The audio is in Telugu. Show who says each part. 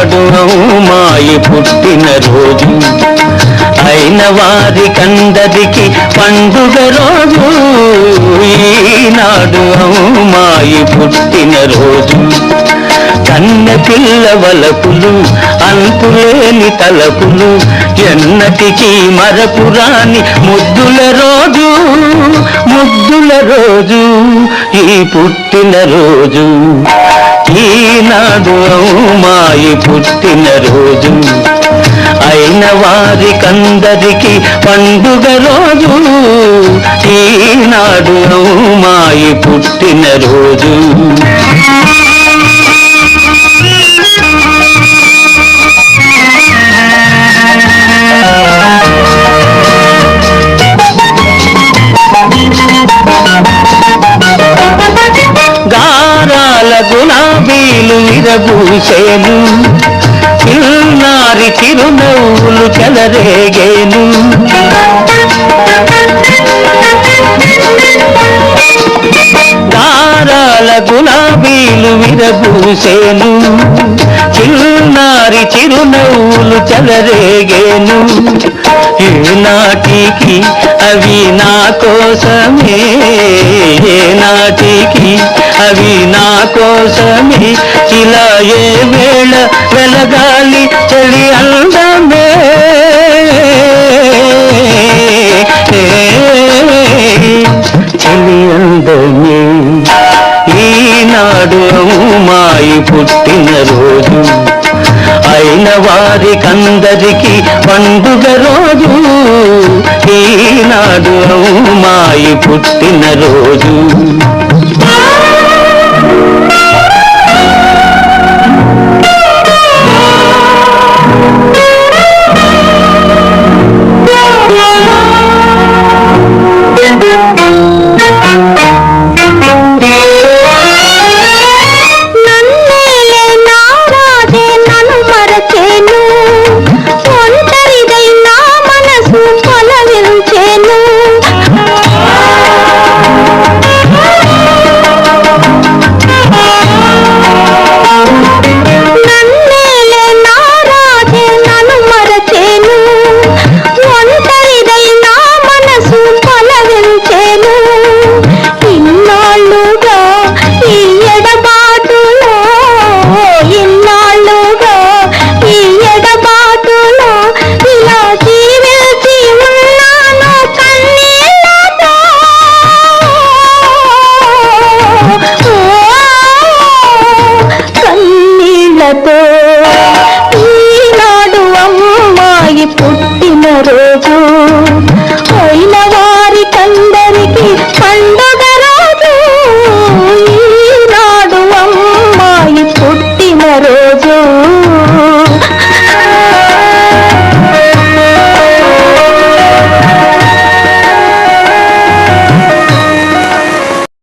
Speaker 1: ఈనాడు మాయి పుట్టిన రోజు. అయిన వారి కందరికి పండుగ రోజు. ఈనాడు మాయి పుట్టిన రోజు. కన్న పిల్ల వలపులు అంతులేని తలపులు ఎన్నటికీ మరపురాని ముద్దుల రోజు ముద్దుల రోజు ఈ పుట్టిన రోజు. ఈనాడు మాయి పుట్టిన రోజు. అయిన వారికందరికీ పండుగ రోజు. ఈనాడు మాయి పుట్టిన రోజు. గారాల గులాబీలు విరబూసేను చిన్నారి చిరునవ్వులు చెలరేగేను. పూల గులాబీలు విరబూసేను. చిన్నారి చిరునవ్వులు చెలరేగేను. నాటికి అవి నా కోసమే. ఏ నాటికి అవి నా కోసమే. ఇలా ఏ వేళ వెలగాలి చలి అందమే. పుట్టిన రోజు. అయిన వారికందరికీ పండుగ రోజు. ఈనాడు అమ్మాయి పుట్టిన రోజు.
Speaker 2: to